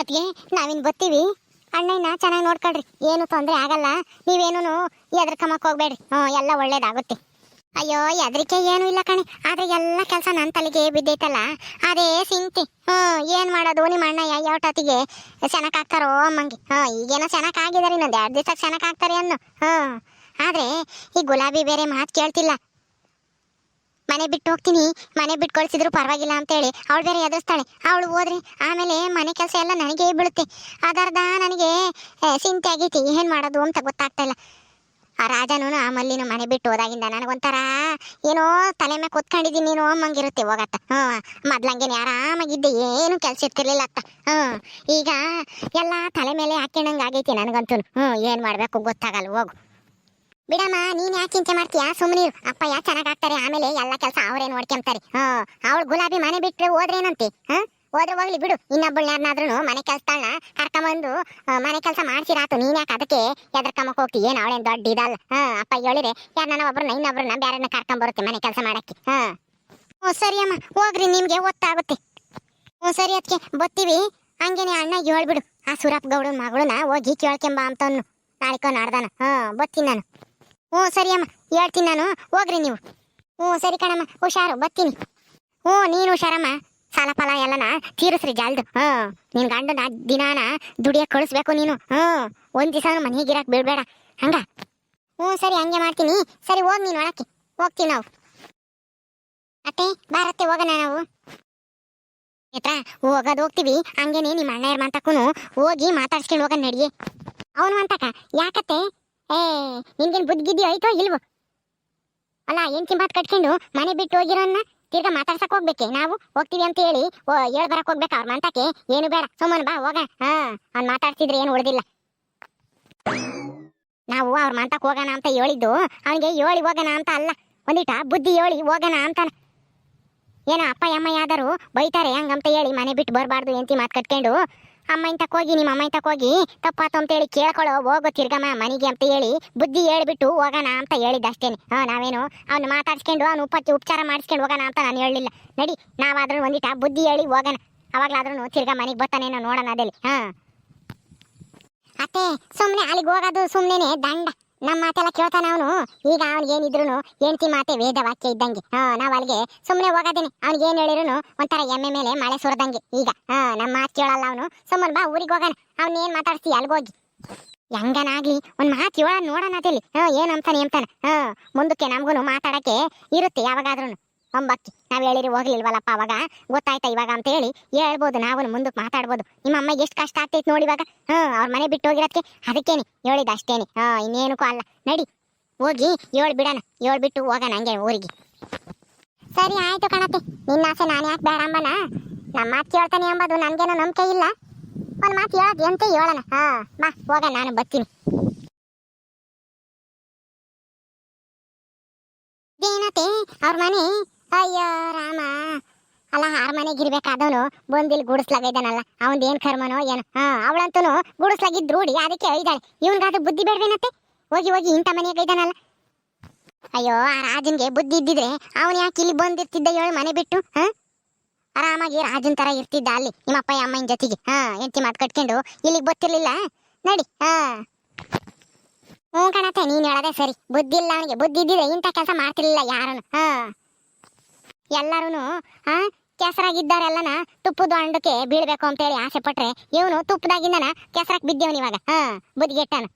ಅದ್ಗೆ ನಾವಿನ್ ಬತ್ತೀವಿ ಅಣ್ಣಯ್ಯನ ಚೆನ್ನಾಗಿ ನೋಡ್ಕೊಳ್ರಿ. ಏನು ತೊಂದರೆ ಆಗಲ್ಲ. ನೀವೇನು ಎದ್ರಕಮಕ್ ಹೋಗ್ಬೇಡ್ರಿ. ಹ್ಞೂ, ಎಲ್ಲ ಒಳ್ಳೇದಾಗುತ್ತೆ. ಅಯ್ಯೋ ಎದ್ರಿಕೆ ಏನು ಇಲ್ಲ ಕಣಿ. ಆದ್ರೆ ಎಲ್ಲ ಕೆಲಸ ನನ್ನ ತಲೆಗೆ ಬಿದ್ದೈತಲ್ಲ. ಅದೇ ಸಿಂತಿ ಹ್ಞೂ, ಏನು ಮಾಡೋದು ನಿಮ್ಮ ಅಣ್ಣಯ್ಯ ಯಾವಟೊತ್ತಿಗೆ ಚೆನ್ನಾಗಿ ಹಾಕ್ತಾರೋ ಅಮ್ಮಂಗೆ. ಹ್ಞೂ, ಈಗೇನೋ ಚೆನ್ನಾಗಿ ಆಗಿದಾರೆ ಇನ್ನೊಂದು ಎರಡು ದಿವಸ ಚೆನ್ನಾಗಿ ಹಾಕ್ತಾರೆ ಅನ್ನು. ಹ್ಞೂ. ಆದರೆ ಈ ಗುಲಾಬಿ ಬೇರೆ ಮಾತು ಕೇಳ್ತಿಲ್ಲ. ಮನೆ ಬಿಟ್ಟು ಹೋಗ್ತೀನಿ. ಮನೆ ಬಿಟ್ಟು ಕಳಿಸಿದ್ರು ಪರವಾಗಿಲ್ಲ ಅಂತೇಳಿ. ಅವಳು ಬೇರೆ ಎದುರಿಸ್ತಾಳೆ. ಅವಳು ಹೋದ್ರೆ ಆಮೇಲೆ ಮನೆ ಕೆಲಸ ಎಲ್ಲ ನನಗೆ ಬೀಳುತ್ತೆ. ಅದರ್ಧ ನನಗೆ ಚಿಂತೆ ಆಗೈತಿ. ಏನು ಮಾಡೋದು ಅಂತ ಗೊತ್ತಾಗ್ತಾ ಇಲ್ಲ. ಆ ರಾಜನೂ ಆ ಮಲ್ಲಿನೂ ಮನೆ ಬಿಟ್ಟು ಹೋದಾಗಿಂದ ನನಗೊಂಥರ ಏನೋ ತಲೆ ಮೇಲೆ ಕೂತ್ಕೊಂಡಿದ್ದೀನಿ ನೀನು ಅಮ್ಮಂಗಿರುತ್ತೆ ಹೋಗತ್ತ ಹ್ಞೂ, ಮೊದ್ಲಂಗೇನೆ ಆರಾಮಾಗಿದ್ದೆ. ಏನು ಕೆಲಸ ಇರ್ತಿರ್ಲಿಲ್ಲ ಅತ್ತ. ಹ್ಞೂ, ಈಗ ಎಲ್ಲ ತಲೆ ಮೇಲೆ ಹಾಕ್ಯಣಂಗೆ ಆಗೈತಿ ನನಗಂತೂ ಹ್ಞೂ, ಏನು ಮಾಡಬೇಕು ಗೊತ್ತಾಗಲ್ಲ, ಹೋಗು. ಬಿಡಮ್ಮ, ನೀನ್ ಯಾಕೆ ಚಿಂತೆ ಮಾಡ್ತೀಯಾ? ಸುಮ್ಮನೆ ಅಪ್ಪ ಯಾಕೆ ಚೆನ್ನಾಗಿ ಆಗ್ತಾರೆ? ಆಮೇಲೆ ಎಲ್ಲ ಕೆಲಸ ಅವರೇ ನೋಡ್ಕೊಂತಾರೆ. ಹಾ, ಅವಳು ಗುಲಾಬಿ ಮನೆ ಬಿಟ್ರೆ ಹೋದ್ರೇನಂತೆ? ಹಾ? ಹೋದ್ರೆ ಹೋಗ್ಲಿ ಬಿಡು. ಇನ್ನೊಬ್ಬಳು ಯಾರನ್ನಾದ್ರೂ ಮನೆ ಕೆಲ್ಸಗಳನ್ನ ಕರ್ಕೊಂಬಂದು ಮನೆ ಕೆಲಸ ಮಾಡ್ಸಿರಾತು. ನೀನ್ ಯಾಕೆ ಅದಕ್ಕೆ ಎದ್ರಕಮ್ಮಕ್ ಹೋಗ್ತಿ? ಏನ್ ಅವಳೇನ್ ದೊಡ್ಡ ಇದಲ್ಲ? ಹಾ, ಅಪ್ಪ ಹೇಳಿದ್ರೆ ಯಾರನ್ನ ಒಬ್ರನ್ನ ಇನ್ನೊಬ್ರನ್ನ ಬೇರೆನ ಕರ್ಕೊಂಬರುತ್ತೆ ಮನೆ ಕೆಲಸ ಮಾಡಕ್ಕೆ. ಹಾ. ಹ್ಞೂ ಸರಿ ಅಮ್ಮ. ಹೋಗ್ರಿ, ನಿಮ್ಗೆ ಗೊತ್ತಾಗುತ್ತೆ ಹ್ಞೂ ಸರಿ ಅದಕ್ಕೆ ಬತ್ತೀವಿ. ಹಂಗೇನೆ ಅಣ್ಣ ಹೇಳ್ಬಿಡು. ಆ ಸುರಪ್ ಗೌಡನ ಮಗಳನ್ನ ಹೋಗಿ ಕೇಳ್ಕೊಂಬ ಅಂತವ್ನು. ನಾಳಿಕೋ ನಾಡ್ದಾನ. ಹಾ, ಬತ್ತೀನಿ ನಾನು. ಹ್ಞೂ, ಸರಿ ಅಮ್ಮ. ಹೇಳ್ತೀನಿ ನಾನು. ಹೋಗ್ರಿ ನೀವು. ಹ್ಞೂ, ಸರಿ ಕಣಮ್ಮ. ಹುಷಾರು, ಬರ್ತೀನಿ. ಹ್ಞೂ, ನೀನು ಹುಷಾರಮ್ಮ. ಸಾಲ ಫಲ ಎಲ್ಲನ ತೀರಿಸ್ರಿ ಜಲ್ದು. ಹ್ಞೂ, ನಿನ್ ಗಂಡನ ದಿನಾನ ದುಡಿಯಕ್ಕೆ ಕಳಿಸ್ಬೇಕು ನೀನು. ಹ್ಞೂ, ಒಂದ್ ದಿವಸ ಮನೆಗಿರಕ್ ಬೇಡಬೇಡ. ಹಂಗ? ಹ್ಞೂ, ಸರಿ, ಹಂಗೆ ಮಾಡ್ತೀನಿ. ಸರಿ, ಹೋಗಿ ನೀನು ಒಳಕ್ಕೆ. ಹೋಗ್ತೀವಿ ನಾವು. ಅತ್ತೆ ಬಾರತ್ತೆ ಹೋಗೋಣ ನಾವು. ಆಯ್ತಾ ಹೋಗೋದು ಹೋಗ್ತೀವಿ. ಹಂಗೇನೆ ನಿಮ್ಮ ಅಣ್ಣ ಮಂತಕ್ಕೂ ಹೋಗಿ ಮಾತಾಡ್ಸ್ಕೊಂಡು ಹೋಗೋಣ ನಡಿಯೇ. ಅವನು ಅಂತಕ ಯಾಕತ್ತೆ? ಏ, ನಿನ್ಗೇನು ಬುದ್ಧಿಗಿದ್ದಿ ಐತೋ ಇಲ್ವೋ? ಅಲ್ಲ ಏನು ಕಿಂಬಾತ್ ಕಟ್ಕೊಂಡು ಮನೆ ಬಿಟ್ಟು ಹೋಗಿರೋನ್ನ ತಿರ್ಗಾ ಮಾತಾಡ್ಸಕ್ ಹೋಗ್ಬೇಕೆ? ನಾವು ಹೋಗ್ತೀವಿ ಅಂತ ಹೇಳಿ, ಓ, ಹೇಳ್ ಬರಕ್ ಹೋಗ್ಬೇಕು ಅವ್ರ ಮಂತಕ್ಕೆ ಏನು ಬೇಡ, ಸುಮ್ಮನೆ ಬಾ, ಹೋಗ. ಹಾ, ಅವ್ನ್ ಮಾತಾಡ್ತಿದ್ರೆ ಏನು ಉಳಿದಿಲ್ಲ. ನಾವು ಅವ್ರ ಮಂತಕ್ ಹೋಗೋಣ ಅಂತ ಹೇಳಿದ್ದು, ಅವನಿಗೆ ಹೇಳಿ ಹೋಗೋಣ ಅಂತ ಅಲ್ಲ. ಒಂದಿಟ ಬುದ್ಧಿ ಹೇಳಿ ಹೋಗೋಣ ಅಂತಾನ ಏನೋ ಅಪ್ಪ, ಅಮ್ಮ ಯಾವ್ದಾರು ಬೈತಾರೆ ಹಂಗಂತ ಹೇಳಿ ಮನೆ ಬಿಟ್ಟು ಬರಬಾರ್ದು ಎಂತಿ ಮಾತು ಕಟ್ಕೊಂಡು. ಅಮ್ಮ ಇಂತಕ್ ಹೋಗಿ, ನಿಮ್ಮ ಅಮ್ಮ ಇಂತಕ್ ಹೋಗಿ, ತಪ್ಪಾತು ಅಂತ ಹೇಳಿ ಕೇಳ್ಕೊಳ್ಳೋ, ಹೋಗೋ ತಿರ್ಗಮ್ಮ ಮನೆಗೆ ಅಂತ ಹೇಳಿ ಬುದ್ಧಿ ಹೇಳ್ಬಿಟ್ಟು ಹೋಗೋಣ ಅಂತ ಹೇಳಿದ್ದ ಅಷ್ಟೇನೆ ಹಾ, ನಾವೇನು? ಅವ್ನು ಮಾತಾಡ್ಸ್ಕೊಂಡು, ಅವ್ನು ಉಪಚಾರ ಉಪಚಾರ ಮಾಡಿಸ್ಕೊಂಡು ಹೋಗೋಣ ಅಂತ ನಾನು ಹೇಳಲಿಲ್ಲ. ನಡಿ, ನಾವಾದ್ರೂ ಒಂದಿಟ ಬುದ್ಧಿ ಹೇಳಿ ಹೋಗೋಣ. ಅವಾಗಲಾದ್ರೂ ತಿರ್ಗಾ ಮನೆಗೆ ಬರ್ತಾನೇನೋ ನೋಡೋಣ ಅದೇ ಹಾ. ಅತ್ತೆ ಸುಮ್ಮನೆ ಅಲ್ಲಿಗೆ ಹೋಗೋದು ಸುಮ್ಮನೆ ದಂಡ. ನಮ್ಮ ಮಾತೆಲ್ಲ ಕೇಳ್ತಾನ ಅವನು. ಈಗ ಅವ್ನಿಗೆ ಏನಿದ್ರು ಹೆಂಡತಿ ಮಾತೆ ವೇದ ವಾಕ್ಯ ಇದ್ದಂಗೆ. ಹಾ, ನಾವ್ ಅಲ್ಲಿಗೆ ಸುಮ್ಮನೆ ಹೋಗೋದೇನೆ. ಅವ್ನಿಗೆ ಏನ್ ಹೇಳಿದ್ರು ಒಂಥರ ಎಮ್ಮೆ ಮೇಲೆ ಮಳೆ ಸುರದಂಗೆ. ಈಗ, ಹಾ ನಮ್ಮ ಮಾತು ಕೇಳಲ್ಲ ಅವನು. ಸುಮ್ಮನೆ ಬಾ, ಊರಿಗೆ ಹೋಗೋಣ. ಅವ್ನ ಏನ್ ಮಾತಾಡ್ಸಿ ಅಲ್ಗೋಗಿ ಹೆಂಗನಾಗ್ಲಿ, ಒಂದ್ ಮಾತು ಹೇಳ ನೋಡೋಣ ಅದಲ್ಲಿ. ಹಾ, ಏನ್ ಅಂತಾನೆ ಅಂತಾನೆ. ಹಾ, ಮುಂದಕ್ಕೆ ನಮ್ಗೂ ಮಾತಾಡಕ್ಕೆ ಇರುತ್ತೆ ಯಾವಾಗಾದ್ರೂ ಒಂಬಕ್ಕಿ ನಾವು ಹೇಳಿರಿ ಹೋಗ್ಲಿಲ್ವಲ್ಲಪ್ಪ ಅವಾಗ? ಗೊತ್ತಾಯ್ತಾ ಇವಾಗ ಅಂತ ಹೇಳಿ ಹೇಳ್ಬೋದು ನಾವು ಮುಂದಕ್ಕೆ ಮಾತಾಡ್ಬೋದು. ನಿಮ್ಮ ಅಮ್ಮಗೆ ಎಷ್ಟು ಕಷ್ಟ ಆಗ್ತೈತೆ ನೋಡಿ ಇವಾಗ. ಹಾ ಅವ್ರ ಮನೆ ಬಿಟ್ಟು ಹೋಗಿರೋದಕ್ಕೆ ಅದಕ್ಕೇನೆ, ಹೇಳಿದ ಅಷ್ಟೇನೆ. ಹಾಂ, ಇನ್ನೇನಕ್ಕೂ ಅಲ್ಲ. ನಡಿ, ಹೋಗಿ ಏಳ್ ಬಿಡೋಣ. ಏಳ್ ಬಿಟ್ಟು ಹೋಗೋಣ ಹಂಗೆ ಊರಿಗೆ. ಸರಿ, ಆಯಿತು ಕಣತ್ತೆ ನಿನ್ನ ಆಸೆ ನಾನು ಯಾಕೆ ಬೇಡ ಅಂಬನ ನಮ್ಮ ಮಾತು ಕೇಳ್ತಾನೆ ಎಂಬುದು ನನಗೇನೋ ನಂಬಿಕೆ ಇಲ್ಲ. ಒಂದು ಮಾತು ಹೇಳೋದು ಎಂತ ಹೇಳೋಣ. ಹಾಂ, ಬಾ, ಹೋಗೋಣ, ನಾನು ಬರ್ತೀನಿ. ಏನತ್ತೆ ಅವ್ರ ಮನೆ ಅಯ್ಯೋ ರಾಮ. ಅಲ್ಲ, ಆರ್ ಮನೆಗೆ ಇರ್ಬೇಕಾದವನು ಬಂದಿಲ್ ಗುಡಿಸ್ಲಾಗಿದ್ದಾನಲ್ಲ ಅವನ್ ಏನ್ ಕರ್ಮನೋ ಏನು. ಹಾ ಅವಳಂತೂ ಗುಡಿಸ್ಲಾಗಿದ್ ರೂಢಿ, ಅದಕ್ಕೆ ಒಯ್ದಾಳೆ. ಇವನ್ಗಾದ್ರೆ ಬುದ್ಧಿ ಬೇಡವೇನತ್ತೆ? ಹೋಗಿ ಹೋಗಿ ಇಂಥ ಮನೆಗೆ ಇದ್ದಾನಲ್ಲ ಅಯ್ಯೋ, ಆ ರಾಜನ್ಗೆ ಬುದ್ಧಿ ಇದ್ದಿದ್ರೆ ಅವನ್ ಯಾಕೆ ಇಲ್ಲಿ ಬಂದಿರ್ತಿದ್ದ ಹೇಳಿ ಮನೆ ಬಿಟ್ಟು, ಹಾ? ಆರಾಮಾಗಿ ರಾಜನ್ ತರ ಇರ್ತಿದ್ದ ಅಲ್ಲಿ, ನಿಮ್ಮ ಅಪ್ಪ ಅಮ್ಮನ ಜೊತೆಗೆ. ಹಾ ಎಂತಿ ಮಾತು ಕಟ್ಕೊಂಡು ಇಲ್ಲಿಗೆ ಗೊತ್ತಿರ್ಲಿಲ್ಲ ನಡಿ, ಹಾ. ಹ್ಞೂ ಕಣತ್ತೆ, ನೀನು ಹೇಳದೆ ಸರಿ. ಬುದ್ಧಿ ಇಲ್ಲ ಅವನಿಗೆ. ಬುದ್ಧಿ ಇದ್ದಿದ್ರೆ ಇಂಥ ಕೆಲಸ ಮಾಡ್ತಿರ್ಲಿಲ್ಲ ಯಾರನು, ಹಾ. ಎಲ್ಲರೂ ಹಾ ಕೆಸರಾಗಿದ್ದಾರೆಲ್ಲನ ತುಪ್ಪದ ಅಂಡಕ್ಕೆ ಬೀಳ್ಬೇಕು ಅಂತೇಳಿ ಆಸೆ ಪಟ್ರೆ ಇವನು ತುಪ್ಪದಾಗಿಂದನ ಕೆಸರಾಕ್ ಬಿದ್ದೇವನ್ ಇವಾಗ. ಹ ಬುದ್ಧಿಗೆಟ್ಟನ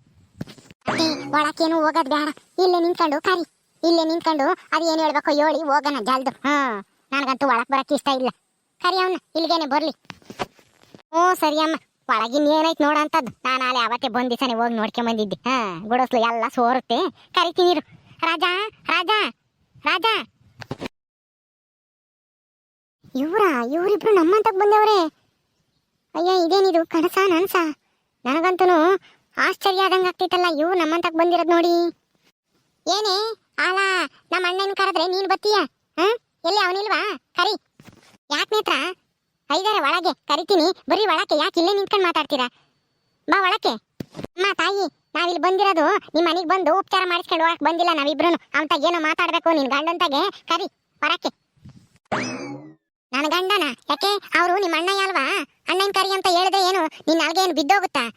ಒಳಕೇನು ಹೋಗೋದ್ ಬೇಡ. ಇಲ್ಲೇ ನಿಂತ್ಕೊಂಡು ಕರಿ. ಇಲ್ಲೇ ನಿಂತ್ಕೊಂಡು ಅದು ಏನ್ ಹೇಳ್ಬೇಕು ಹೇಳಿ ಹೋಗೋಣ ಜಲ್ದು. ಹಾ, ನನಗಂತೂ ಒಳಕ್ ಬರಕ್ ಇಷ್ಟ ಇಲ್ಲ. ಕರಿ ಅವನ್ನ ಇಲ್ಲಿಗೇನೆ ಬರ್ಲಿ. ಹ್ಞೂ, ಸರಿ ಅಮ್ಮ. ಒಳಗಿನ್ ಏನಾಯ್ತು ನೋಡಂತದ್ದು ನಾನು ಅಲ್ಲಿ ಅವತ್ತೇ ಬಂದ್ ಹೋಗಿ ನೋಡ್ಕೊಂಡ್ ಬಂದಿದ್ದೆ. ಹಾ, ಗುಡಸ್ಲು ಎಲ್ಲ ಸೋರುತ್ತೆ. ಕರಿತೀನಿ ರಾಜಾ ರಾಜಾ ರಾಜಾ. ಇವ್ರ, ಇವರಿಬ್ರು ನಮ್ಮಂತಕ್ ಬಂದವ್ರೆ. ಅಯ್ಯ ಇದೇನಿದು ಕನಸ, ನನ್ಸ? ನನಗಂತೂ ಆಶ್ಚರ್ಯ ಆದಂಗ ಆಗ್ತೈತಲ್ಲ ಇವ್ ನಮ್ಮಂತಕ್ ಬಂದಿರೋದು ನೋಡಿ. ಏನೇ, ಆಲ ನಮ್ಮ ಅಣ್ಣನ ಕರೆದ್ರೆ ನೀನ್ ಬತ್ತೀಯ ಹ? ಎಲ್ಲಿ, ಅವನಿಲ್ವಾ? ಕರಿ. ಯಾಕೆ ನೇತ್ರ? ಐದಾರ ಒಳಗೆ, ಕರಿತೀನಿ. ಬರೀ ಒಳಕ್ಕೆ, ಯಾಕೆ ಇಲ್ಲೇ ನಿಂತ್ಕೊಂಡು ಮಾತಾಡ್ತೀರಾ? ಬಾ ಒಳಕ್ಕೆ. ಅಮ್ಮ, ತಾಯಿ ನಾವಿಲ್ಲಿ ಬಂದಿರೋದು ನಿಮ್ಮ ಮನೆಗೆ ಬಂದು ಉಪಚಾರ ಮಾಡಿಸ್ಕೊಂಡು ಹೋಗಕ್ಕೆ ಬಂದಿಲ್ಲ ನಾವಿಬ್ರು ಅವನ ಏನೋ ಮಾತಾಡಬೇಕು ನಿನ್ ಗಂಡಂತಾಗೆ. ಕರಿ, ಹೊರಕ್ಕೆ. ನನ್ನ ಗಂಡನ? ಯಾಕೆ? ಅವರು ನಿಮ್ಮ ಅಣ್ಣ ಅಲ್ವಾ? ಅಣ್ಣನ ಕರಿ ಅಂತ ಹೇಳಿದ್ರೆ ಏನು? ನಿನ್ನ ಅಲ್ಲಿಗೆ ಏನು ಬಿದ್ದೋಗುತ್ತಾ?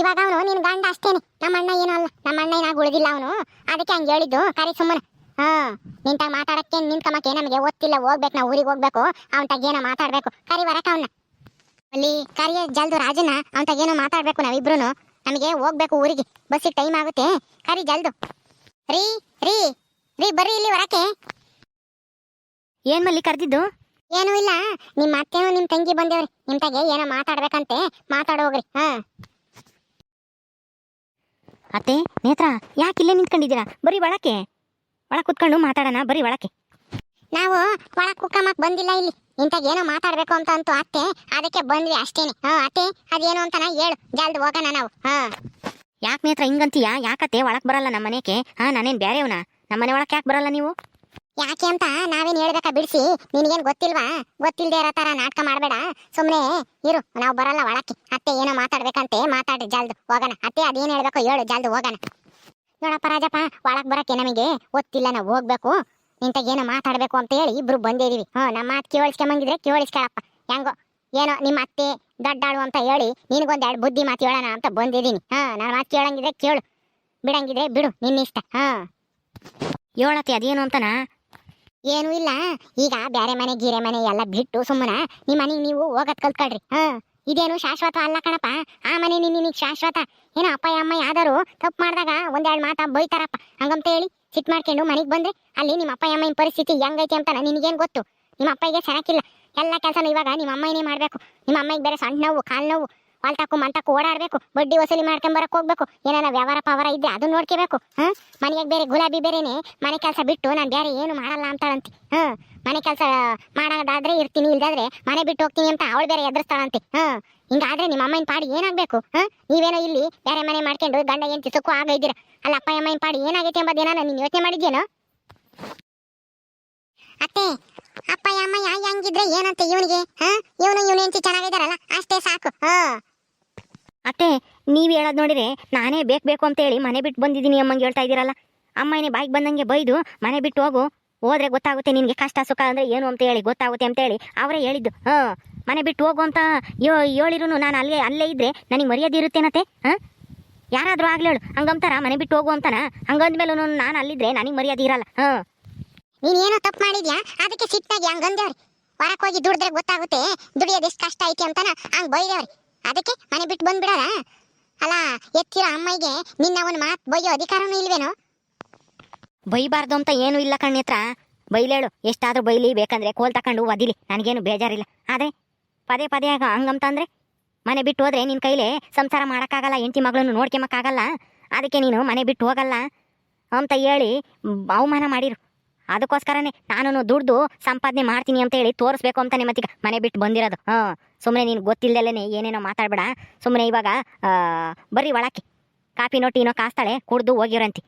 ಇವಾಗ ಅವನು ನಿನ್ನ ಗಂಡ ಅಷ್ಟೇನೆ. ನಮ್ಮ ಅಣ್ಣ ಏನೂ ಅಲ್ಲ. ನಮ್ಮ ಅಣ್ಣ ಉಳಿದಿಲ್ಲ ಅವನು. ಅದಕ್ಕೆ ಹಂಗೆ ಹೇಳಿದ್ದು. ಕರಿ ಸುಮ್ಮನೆ. ಹಾ. ನಿಂತಾಗ ಮಾತಾಡಕ್ಕೆ ನಿಂತ್ಕಮಕ್ಕೆ ನಮಗೆ ಓದ್ತಿಲ್ಲ ಹೋಗ್ಬೇಕು, ನಾವು ಊರಿಗೆ ಹೋಗ್ಬೇಕು. ಅವನ ಏನೋ ಮಾತಾಡಬೇಕು. ಕರಿ ಬರಕ ಅವನ್ನ. ಅಲ್ಲಿ ಕರಿಯ ಜಲ್ದು ರಾಜನ ಅವನ ಏನೋ ಮಾತಾಡಬೇಕು ನಾವಿಬ್ರು ನಮಗೆ ಹೋಗ್ಬೇಕು ಊರಿಗೆ. ಬಸ್ಸಿಗೆ ಟೈಮ್ ಆಗುತ್ತೆ. ಕರಿ ಜಲ್ದು. ರೀ ರೀ ರೀ, ಬರ್ರಿ ಇಲ್ಲಿ ಬರಕ್ಕೆ ಏನ್ ಮಲ್ಲಿ ಕರ್ದಿದ್ದು? ಏನೂ ಇಲ್ಲ. ನಿಮ್ಮ ಅತ್ತೆನೂ ನಿಮ್ಮ ತಂಗಿ ಬಂದೇವ್ರಿ. ನಿಮ್ಮ ತಗೆ ಏನೋ ಮಾತಾಡ್ಬೇಕಂತೆ. ಮಾತಾಡೋಗ್ರಿ ಹಾ. ಅತ್ತೆ ನೇತ್ರ ಯಾಕೆ ಇಲ್ಲೇ ನಿಂತ್ಕೊಂಡಿದ್ದೀರಾ? ಬರೀ ಒಳಕ್ಕೆ. ಒಳಗೆ ಕುತ್ಕೊಂಡು ಮಾತಾಡೋಣ ಬರೀ ಒಳಕ್ಕೆ. ನಾವು ಒಳಗೆ ಕುಕ್ಕಮ್ಮಕ್ ಬಂದಿಲ್ಲ ಇಲ್ಲಿ. ಇಂತಾಗ ಏನೋ ಮಾತಾಡ್ಬೇಕು ಅಂತ ಅಂತೂ ಅತ್ತೆ. ಅದಕ್ಕೆ ಬಂದ್ವಿ ಅಷ್ಟೇನೆ. ಹಾ ಅತ್ತೆ ಅದೇನು ಅಂತಾನ ಹೇಳು. ಜಲ್ದಿ ಹೋಗೋಣ ನಾವು. ಹಾ. ಯಾಕೆ ನೇತ್ರ ಹಿಂಗಂತೀಯ? ಯಾಕತ್ತೆ? ಒಳಕ್ ಬರಲ್ಲ ನಮ್ಮ ಮನೆಗೆ ಹಾ ನಾನೇನ್ ಬೇರೆಯವನ ನಮ್ಮ ಮನೆ ಒಳಕ್ಕೆ ಯಾಕೆ ಬರಲ್ಲ ನೀವು? ಯಾಕೆ ಅಂತ ನಾವೇನ್ ಹೇಳ್ಬೇಕಾ ಬಿಡಿಸಿ? ನಿನಗೇನ್ ಗೊತ್ತಿಲ್ವಾ? ಗೊತ್ತಿಲ್ದೇ ಇರೋ ತರ ನಾಟಕ ಮಾಡಬೇಡ. ಸುಮ್ನೆ ಇರು, ನಾವು ಬರಲ್ಲ ಒಳಕ್ಕೆ. ಅತ್ತೆ ಏನೋ ಮಾತಾಡ್ಬೇಕಂತೆ ಮಾತಾಡ್ರಿ ಜಲ್ದು, ಹೋಗೋಣ. ಅತ್ತೆ ಅದೇನ್ ಹೇಳ್ಬೇಕು ಹೇಳು, ಜಲ್ದು ಹೋಗೋಣ. ನೋಡಪ್ಪ ರಾಜಪ್ಪ ಒಳಗ್ ಬರಕ್ಕೆ ನಮಗೆ ಗೊತ್ತಿಲ್ಲ, ನಾವು ಹೋಗ್ಬೇಕು. ಏನೋ ಮಾತಾಡ್ಬೇಕು ಅಂತ ಹೇಳಿ ಇಬ್ರು ಬಂದಿದೀವಿ. ಹ್ಞೂ ನಮ್ಮ ಮಾತು ಕೇಳಿಸ್ಕೊಂಬಂಗಿದ್ರೆ ಕೇಳಿಸ್ಕೊಳಪ್ಪ. ಹೆಂಗೋ, ಏನೋ ನಿಮ್ಮ ಅತ್ತೆ ದೊಡ್ಡಾಳು ಅಂತ ಹೇಳಿ ನಿನಗೊಂದು ಎರಡು ಬುದ್ಧಿ ಮಾತು ಹೇಳೋಣ ಅಂತ ಬಂದಿದ್ದೀನಿ ಹಾ ನನ್ನ ಮಾತು ಕೇಳಂಗಿದ್ರೆ ಕೇಳು. ಬಿಡಂಗಿದ್ರೆ ಬಿಡು, ನಿನ್ನಿಷ್ಟ. ಹಾ ಹೇಳತ್ತೆ ಅದೇನು ಅಂತನಾ? ಏನೂ ಇಲ್ಲ. ಈಗ ಬ್ಯಾರೆ ಮನೆ, ಗೀರೆ ಮನೆ ಎಲ್ಲ ಬಿಟ್ಟು ಸುಮ್ಮನ ನಿಮ್ಮ ಮನೆಗೆ ನೀವು ಹೋಗತ್ ಕಲ್ತ್ಕೊಳ್ರಿ. ಹಾ, ಇದೇನು ಶಾಶ್ವತ ಅಲ್ಲ ಕಣಪ್ಪ. ಆ ಮನೆ ನಿನ್ನ ಶಾಶ್ವತ. ಏನೋ ಅಪ್ಪ ಅಮ್ಮ ಯಾವ್ದಾರು ತಪ್ಪು ಮಾಡಿದಾಗ ಒಂದೆರಡು ಮಾತಾ ಬೈತಾರಪ್ಪ. ಹಂಗಂತ ಹೇಳಿ ಸಿಟ್ ಮಾಡ್ಕೊಂಡು ಮನೆಗೆ ಬಂದ್ರೆ ಅಲ್ಲಿ ನಿಮ್ಮ ಅಪ್ಪ ಅಮ್ಮನ ಪರಿಸ್ಥಿತಿ ಹೆಂಗೈತಿ ಅಂತ ನಿನಗೇನು ಗೊತ್ತು? ನಿಮ್ಮ ಅಪ್ಪಗೆ ಸರಕಿಲ್ಲ ಎಲ್ಲ ಕೆಲಸನೂ ಇವಾಗ ನಿಮ್ಮ ಅಮ್ಮನೇ ಮಾಡಬೇಕು. ನಿಮ್ಮ ಅಮ್ಮಗೆ ಬೇರೆ ಸಣ್ಣ ನೋವು, ಕಾಲು ನೋವು ಹೊಲ್ತಾಕು ಮಂಟಾಕು ಓಡಾಡಬೇಕು, ಬಡ್ಡಿ ವಸೂಲಿ ಮಾಡ್ಕೊಂಡ್ ಬರಕ್ ಹೋಗ್ಬೇಕು. ಏನಾರ ವ್ಯವಹಾರ ಪವರ ಇದ್ರೆ ಅದನ್ನ ನೋಡ್ಕೋಬೇಕು. ಹಾ? ಮನೆಗೆ ಬೇರೆ ಗುಲಾಬಿ ಬೇರೆನೆ ಮನೆ ಕೆಲಸ ಬಿಟ್ಟು ನಾನು ಬೇರೆ ಏನು ಮಾಡಲ್ಲ ಅಂತಾಳಂತೆ. ಹಾ? ಮನೆ ಕೆಲಸ ಮಾಡೋದಾದ್ರೆ ಇರ್ತೀನಿ, ಇಲ್ದಾದ್ರೆ ಮನೆ ಬಿಟ್ಟು ಹೋಗ್ತೀನಿ ಅಂತ ಅವಳು ಬೇರೆ ಎದುರಿಸ್ತಾಳಂತೆ. ಹಾ? ಹಿಂಗಾದ್ರೆ ನಿಮ್ಮ ಅಮ್ಮನ ಪಾಡಿ ಏನಾಗ್ಬೇಕು? ಹಾ? ನೀವೇನೋ ಇಲ್ಲಿ ಬೇರೆ ಮನೆ ಮಾಡ್ಕೊಂಡು ಗಂಡ ಏನ್ ಸುಖ ಆಗೈದಿರ ಅಲ್ಲ, ಅಪ್ಪ ಅಮ್ಮನ ಪಾಡಿ ಏನಾಗೈತೆ ಎಂಬುದೇನ ನೀನು ಯೋಚನೆ ಮಾಡಿದ್ಯೇನೋ? ಅತ್ತೆ, ಅಪ್ಪ, ಅಮ್ಮ, ಯಾ, ಹೆಂಗಿದ್ರೆ ಏನಂತೆ ಇವನಿಗೆ? ಹಾ? ಇವನು ಇವನು ಹೆಂಚಿ ಚೆನ್ನಾಗಿದ್ದಾರಲ್ಲ ಅಷ್ಟೇ ಸಾಕು. ಹಾ? ಅತ್ತೆ, ನೀವ್ ಹೇಳೋದು ನೋಡಿದ್ರೆ ನಾನೇ ಬೇಕು ಬೇಕು ಅಂತ ಹೇಳಿ ಮನೆ ಬಿಟ್ಟು ಬಂದಿದ್ದೀನಿ ಅಮ್ಮಂಗೆ ಹೇಳ್ತಾ ಇದ್ದೀರಲ್ಲ. ಅಮ್ಮ ಏನೇ ಬಾಯಿಗೆ ಬಂದಂಗೆ ಬೈದು ಮನೆ ಬಿಟ್ಟು ಹೋಗು. ಹೋದ್ರೆ ಗೊತ್ತಾಗುತ್ತೆ ನಿನ್ಗೆ ಕಷ್ಟ ಸುಖ ಅಂದ್ರೆ ಏನು ಅಂತ ಹೇಳಿ, ಗೊತ್ತಾಗುತ್ತೆ ಅಂತ ಹೇಳಿ ಅವರೇ ಹೇಳಿದ್ದು. ಹಾಂ, ಮನೆ ಬಿಟ್ಟು ಹೋಗು ಅಂತ ಯೋ ಹೇಳಿರು ನಾನು ಅಲ್ಲೇ ಅಲ್ಲೇ ಇದ್ದರೆ ನನಗೆ ಮರ್ಯಾದೆ ಇರುತ್ತೇನತ್ತೆ? ಹಾ? ಯಾರಾದರೂ ಆಗ್ಲಿ ಹೇಳು ಹಂಗಂತಾರ ಮನೆ ಬಿಟ್ಟು ಹೋಗು ಅಂತಾನ? ಹಂಗಂದ್ಮೇಲೂ ನಾನು ಅಲ್ಲಿದ್ರೆ ನನಗೆ ಮರ್ಯಾದೆ ಇರಲ್ಲ. ಹಾಂ. ನೀನ್ ಏನೋ ತಪ್ಪು ಮಾಡಿದ್ಯಾ? ಅದಕ್ಕೆ ಸಿಟ್ಟಾಗಿ ಹಂಗಂದೇವ್ರಿ ಹೊರಕ್ ಹೋಗಿ ದುಡಿದ್ರೆ ಗೊತ್ತಾಗುತ್ತೆ ದುಡಿಯೋದು ಎಷ್ಟು ಕಷ್ಟ ಐತಿ ಅಂತಾನ? ಹಂಗ್ ಬೈದೇವ್ರಿ. ಅದಕ್ಕೆ ಮನೆ ಬಿಟ್ಟು ಬಂದ್ಬಿಡೋಣ ಅಲ್ಲ, ಎತ್ತಿರೋ ಅಮ್ಮಗೆ ನಿನ್ನ ಅವನ ಮಾತು ಬೈಯೋ ಅಧಿಕಾರನೂ ಇಲ್ವೇನೋ? ಬೈಬಾರ್ದು ಅಂತ ಏನು ಇಲ್ಲ ಕಣ್ಣಿತ್ರ ಬೈಲೇಳು, ಎಷ್ಟಾದ್ರೂ ಬೈಲಿ, ಬೇಕಂದ್ರೆ ಕೋಲ್ ತಕೊಂಡು ಒದಿಲಿ. ನನಗೇನು ಬೇಜಾರಿಲ್ಲ. ಆದರೆ, ಪದೇ ಪದೇ ಆಗ ಹಂಗಂತಂದ್ರೆ ಮನೆ ಬಿಟ್ಟು ಹೋದ್ರೆ ನಿನ್ನ ಕೈಲೇ ಸಂಸಾರ ಮಾಡೋಕ್ಕಾಗಲ್ಲ, ಹೆಂಡತಿ ಮಗಳನ್ನು ನೋಡ್ಕೊಂಬಕ್ಕಾಗಲ್ಲ ಅದಕ್ಕೆ ನೀನು ಮನೆ ಬಿಟ್ಟು ಹೋಗಲ್ಲ ಅಂತ ಹೇಳಿ ಅವಮಾನ ಮಾಡಿರು. ಅದಕ್ಕೋಸ್ಕರನೇ ನಾನು ದುಡ್ದು ಸಂಪಾದನೆ ಮಾಡ್ತೀನಿ ಅಂತ ಹೇಳಿ ತೋರಿಸ್ಬೇಕು ಅಂತಾನೆ ಮತ್ತೀಗ ಮನೆ ಬಿಟ್ಟು ಬಂದಿರೋದು. ಹಾಂ ಸುಮ್ಮನೆ ನೀನು ಗೊತ್ತಿಲ್ಲದಲ್ಲೇ ಏನೇನೋ ಮಾತಾಡ್ಬೇಡ. ಸುಮ್ಮನೆ ಇವಾಗ ಬರ್ರಿ ಒಳಕ್ಕೆ. ಕಾಫಿ ನೋಟಿನೋ ಕಾಸ್ತಾಳೆ, ಕುಡ್ದು ಹೋಗಿರಂತಿ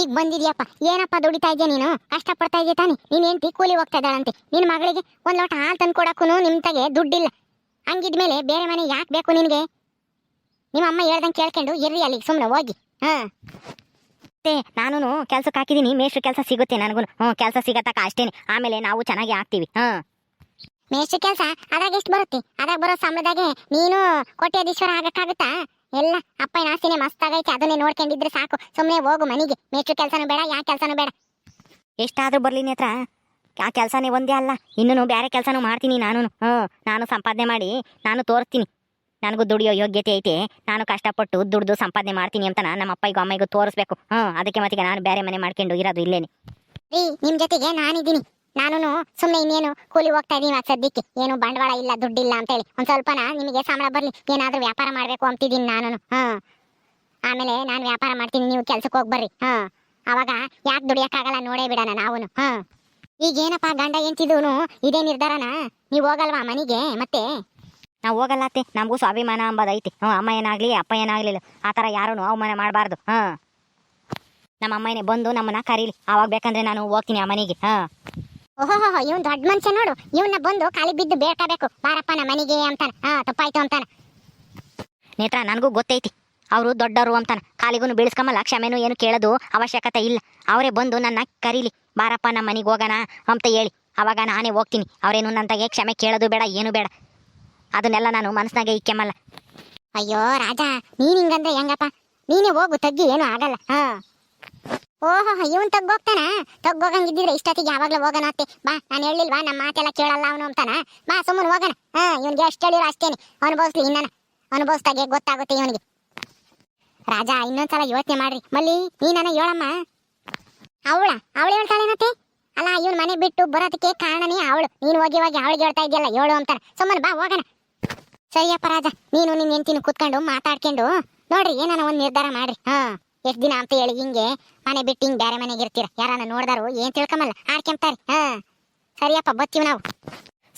ಈಗ ಬಂದಿದ್ಯಪ್ಪ, ಏನಪ್ಪ ದುಡಿತಾ ಇದೆಯಾ ನೀನು? ಕಷ್ಟಪಡ್ತಾ ಇದೆಯಾ ತಾನೆ? ನೀನ್ ಹೆಂಡತಿ ಕೂಲಿ ಹೋಗ್ತಾ ಇದ್ದಾಳಂತೆ. ನಿನ್ನ ಮಗಳಿಗೆ ಒಂದ್ ಲೋಟ ಹಾಲು ತಂದು ಕೊಡೋಕ್ಕೂ ನಿಮ್ಮ ತಗೆ ದುಡ್ಡಿಲ್ಲ. ಹಂಗಿದ್ಮೇಲೆ ಬೇರೆ ಮನೆ ಯಾಕೆ ಬೇಕು ನಿನಗೆ? ನಿಮ್ಮ ಅಮ್ಮ ಹೇಳ್ದಂಗೆ ಕೇಳ್ಕೊಂಡು ಇರ್ರಿ ಅಲ್ಲಿಗೆ ಸುಮ್ಮನೆ ಹೋಗಿ. ಹಾ. ಮತ್ತೆ ನಾನು ಕೆಲ್ಸಕ್ಕೆ ಹಾಕಿದೀನಿ ಮೇಷ್ಟ್ರ ಕೆಲಸ ಸಿಗುತ್ತೆ ನನಗೂ ಹ್ಞೂ ಕೆಲಸ ಸಿಗತ್ತಕ್ಕ ಅಷ್ಟೇನೆ. ಆಮೇಲೆ ನಾವು ಚೆನ್ನಾಗಿ ಆಗ್ತೀವಿ. ಹಾಂ ಮೇಷ್ಟ್ರ ಕೆಲಸ ಅದಾಗ ಎಷ್ಟು ಬರುತ್ತೆ? ಅದಾಗ ಬರೋ ಸಂಬಳದಾಗೆ ನೀನು ಕೋಟ್ಯಾಧೀಶ್ವರ ಆಗಕ್ಕಾಗುತ್ತಾ? ಎಲ್ಲ ಅಪ್ಪನ ಆಸ್ತಿನೇ ಮಸ್ತ್ ಆಗೈತೆ ಅದನ್ನೇ ನೋಡ್ಕೊಂಡಿದ್ರೆ ಸಾಕು. ಸುಮ್ಮನೆ ಹೋಗು ಮನೆಗೆ. ಮೇಷ್ಟ್ರ ಕೆಲಸನೂ ಬೇಡ ಯಾ ಕೆಲಸನೂ ಬೇಡ. ಎಷ್ಟಾದ್ರೂ ಬರಲಿ ನೇತ್ರ ಆ ಕೆಲಸನೇ ಒಂದೇ ಅಲ್ಲ. ಇನ್ನೂ ಬೇರೆ ಕೆಲಸನೂ ಮಾಡ್ತೀನಿ ನಾನು ಹ್ಞೂ ನಾನು ಸಂಪಾದನೆ ಮಾಡಿ ನಾನು ತೋರಿಸ್ತೀನಿ. ನನಗೂ ದುಡಿಯೋ ಯೋಗ್ಯತೆ ಐತೆ. ನಾನು ಕಷ್ಟಪಟ್ಟು ದುಡ್ದು ಸಂಪಾದನೆ ಮಾಡ್ತೀನಿ ಅಂತ ನಮ್ಮ ಅಪ್ಪಗೂ ಅಮ್ಮಗೂ ತೋರಿಸ್ಬೇಕು. ಹ್ಞೂ, ಅದಕ್ಕೆ ಮತ್ತೆ ನಾನು ಬೇರೆ ಮನೆ ಮಾಡ್ಕೊಂಡು ಇರೋದು ಇಲ್ಲೇನೆ. ರೀ, ನಿಮ್ ಜೊತೆಗೆ ನಾನಿದ್ದೀನಿ. ನಾನು ಸುಮ್ಮನೆ ಇನ್ನೇನು ಕೂಲಿ ಹೋಗ್ತಾ ಇವಾಗ ಸದ್ಯಕ್ಕೆ. ಏನು ಬಂಡವಾಳ ಇಲ್ಲ, ದುಡ್ಡಿಲ್ಲ ಅಂತ ಹೇಳಿ ಒಂದ್ ಸ್ವಲ್ಪನ ನಿಮಗೆ ಸಂಬಳ ಬರಲಿ. ಏನಾದರೂ ವ್ಯಾಪಾರ ಮಾಡ್ಬೇಕು ಅಂತಿದ್ದೀನಿ ನಾನು ಹಾ ಆಮೇಲೆ ನಾನು ವ್ಯಾಪಾರ ಮಾಡ್ತೀನಿ, ನೀವು ಕೆಲ್ಸಕ್ಕೆ ಹೋಗಿ ಬರ್ರಿ. ಹಾ ಅವಾಗ ಯಾಕೆ ದುಡಿಯೋಕ್ಕಾಗಲ್ಲ ನೋಡೇ ಬಿಡೋಣ ನಾವು ಹಾ ಈಗ ಏನಪ್ಪ ಗಂಡ ಎಂತಿದೂನು ಇದೇ ನಿರ್ಧಾರನಾ? ನೀವು ಹೋಗಲ್ವಾ ಮನೆಗೆ ಮತ್ತೆ? ನಾವು ಹೋಗಲ್ಲ ಅತ್ತೆ. ನಮಗೂ ಸ್ವಾಭಿಮಾನ ಅಂಬೋದೈತಿ. ಹ್ಞೂ ಅಮ್ಮ ಏನಾಗಲಿ ಅಪ್ಪ ಏನಾಗಲಿಲ್ಲ. ಆ ಥರ ಯಾರೂ ಅವಮಾನ ಮಾಡಬಾರ್ದು. ಹಾಂ ನಮ್ಮ ಅಮ್ಮನೇ ಬಂದು ನಮ್ಮನ್ನ ಕರೀಲಿ. ಆವಾಗ ಬೇಕಂದ್ರೆ ನಾನು ಹೋಗ್ತೀನಿ ಆ ಮನೆಗೆ. ಹಾಂ ಓಹೋ ಇವ್ನ್ ದೊಡ್ಡ ಮನುಷ್ಯ ನೋಡು. ಇವನ್ನ ಬಂದು ಕಾಲಿ ಬಿದ್ದು ಬೇಡ್ಕೋಬೇಕು ಬಾರಪ್ಪ ನಮ್ಮ ಮನೆಗೆ ಅಂತಾನ. ಹಾಂ ತಪ್ಪಾಯ್ತು ಅಂತಾನ. ನೇತ್ರ ನನಗೂ ಗೊತ್ತೈತಿ. ಅವರು ದೊಡ್ಡವರು ಅಂತಾನೆ. ಕಾಲಿಗೂ ಬೀಳಿಸ್ಕೊಂಬಲ್ಲ ಕ್ಷಮೆನೂ ಏನು ಕೇಳೋದು ಅವಶ್ಯಕತೆ ಇಲ್ಲ. ಅವರೇ ಬಂದು ನನ್ನ ಕರೀಲಿ. ಬಾರಪ್ಪ ನಮ್ಮ ಮನೆಗೆ ಹೋಗೋಣ ಅಂತ ಹೇಳಿ. ಅವಾಗ ನಾನೇ ಹೋಗ್ತೀನಿ. ಅವರೇನು ನಂತಾಗೆ ಕ್ಷಮೆ ಕೇಳೋದು ಬೇಡ ಏನು ಬೇಡ. ಅದನ್ನೆಲ್ಲ ನಾನು ಮನಸ್ಸಿನಾಗೆ ಇಕ್ಕೆಮಲ್ಲ ಅಯ್ಯೋ, ರಾಜ, ನೀನ್ ಹಿಂಗಂದ್ರೆ ಹೆಂಗಪ್ಪ? ನೀನೇ ಹೋಗು, ತಗ್ಗಿ, ಏನು ಆಗಲ್ಲ. ಹಾ. ಓಹೋ, ಇವನ್ ತಗ್ಗೋಗ್ತಾನ? ತಗ್ಗೋಗಂಗಿದ್ದಿದ್ರೆ ಇಷ್ಟೊತ್ತಿಗೆ ಯಾವಾಗ್ಲೂ ಹೋಗೋಣ ಅತ್ತೆ. ಬಾ, ನಾನು ಹೇಳಿಲ್ವಾ ನಮ್ಮ ಮಾತೆಲ್ಲ ಕೇಳಲ್ಲ ಅವನು ಅಂತಾನ? ಬಾ, ಸುಮ್ಮನೆ ಹೋಗೋಣ. ಹಾ, ಇವನ್ಗೆ ಎಷ್ಟು ಹೇಳಿರೋ ಅಷ್ಟೇನೆ. ಅನುಭವಿಸ್ಲಿ ಇನ್ನ ಅನುಭವಿಸ್ದಾಗೆ ಗೊತ್ತಾಗುತ್ತೆ ಇವನಿಗೆ. ರಾಜ, ಇನ್ನೊಂದ್ಸಲ ಯೋಚನೆ ಮಾಡ್ರಿ. ಮಲ್ಲಿ ನೀನನ ಹೇಳಮ್ಮ. ಅವಳ? ಅವಳು ಹೇಳ್ತಾಳೇನತ್ತೆ? ಅಲ್ಲ, ಇವನ್ ಮನೆ ಬಿಟ್ಟು ಬರೋದಕ್ಕೆ ಕಾರಣನೇ ಅವಳು. ನೀನು ಹೋಗಿ ಹೋಗಿ ಅವಳಿಗೆ ಹೇಳ್ತಾ ಇದೆಯಲ್ಲ, ಹೇಳು ಅಂತಾನೆ. ಸುಮ್ಮನೆ ಬಾ, ಹೋಗೋಣ. ಸರಿಯಪ್ಪ ರಾಜ, ನೀನು ನಿನ್ನ ಹೆಂಡತಿನ ಕೂತ್ಕೊಂಡು ಮಾತಾಡ್ಕೊಂಡು ನೋಡ್ರಿ, ಏನಾನ ಒಂದ್ ನಿರ್ಧಾರ ಮಾಡ್ರಿ. ಹಾ, ಎಷ್ಟ್ ದಿನ ಅಂತ ಹೇಳಿ ಹಿಂಗೆ ಮನೆ ಬಿಟ್ಟು ಹಿಂಗ್ ಬೇರೆ ಮನೆಗೆ ಇರ್ತೀರ. ಯಾರನ್ನ ನೋಡ್ದಾರು ಏನ್ ತಿಳ್ಕೊಂಬಲ್ಲ ಆಡ್ಕೊಂತಾರೆ ಹಾ ಸರಿಯಪ್ಪ ಬತ್ತೀವಿ ನಾವು.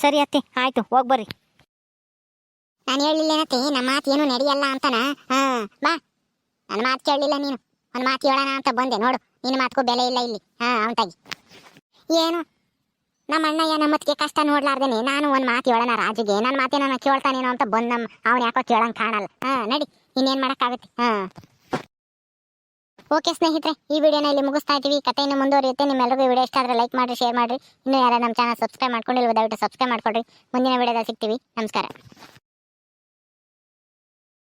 ಸರಿ ಅತ್ತೆ, ಆಯ್ತು ಹೋಗ್ಬರ್ರಿ ನಾನು ಹೇಳಿಲ್ಲೇನತ್ತೆ ನಮ್ಮ ಮಾತು ಏನು ನಡೆಯಲ್ಲ ಅಂತನ? ಹಾ, ಬಾ. ನನ್ನ ಮಾತು ಕೇಳಲಿಲ್ಲ ನೀನು. ಒಂದ್ ಮಾತು ಹೇಳೋಣ ಅಂತ ಬಂದೆ, ನೋಡು. ನಿನ್ನ ಮಾತ್ಕೋ ಬೆಲೆ ಇಲ್ಲ ಇಲ್ಲಿ. ಹಾ ಅಂತಾಗಿ ಏನು? ನಮ್ಮ ಅಣ್ಣಯ್ಯ ನಮ್ಮತ್ತಿಗೆ ಕಷ್ಟ ನೋಡ್ಲಾರ್ದೇನೆ. ನಾನು ಒಂದ್ ಮಾತು ಹೇಳೋಣ ರಾಜಿಗೆ. ನನ್ನ ಮಾತೇನ ಕೇಳ್ತಾನೇನೋ ಅಂತ ಬಂದ್ ನಮ್ ಅವ್ನು ಯಾಕೋ ಕೇಳಂಗ್ ಕಾಣಲ್ಲ. ಹಾ, ನಡಿ, ಇನ್ನೇನ್ ಮಾಡಕ್ಕಾಗುತ್ತೆ? ಹಾ. ಓಕೆ ಸ್ನೇಹಿತರೆ, ಈ ವಿಡಿಯೋನ ಇಲ್ಲಿ ಮುಗಿಸ್ತಾ ಇದ್ದೀವಿ. ಕಥೆಯನ್ನು ಮುಂದುವರಿಯುತ್ತೆ. ನಿಮ್ಮೆಲ್ಲರಿಗೂ ವಿಡಿಯೋ ಇಷ್ಟ ಆದರೆ ಲೈಕ್ ಮಾಡಿರಿ, ಶೇರ್ ಮಾಡಿರಿ. ಇನ್ನೂ ಯಾರು ನಮ್ಮ ಚಾನಲ್ ಸಬ್ಸ್ಕ್ರೈಬ್ ಮಾಡ್ಕೊಂಡಿಲ್ವ ದಯವಿಟ್ಟು ಸಬ್ಸ್ಕ್ರೈಬ್ ಮಾಡ್ಕೊಡ್ರಿ ಮುಂದಿನ ವಿಡಿಯೋದಲ್ಲಿ ಸಿಗ್ತೀವಿ. ನಮಸ್ಕಾರ.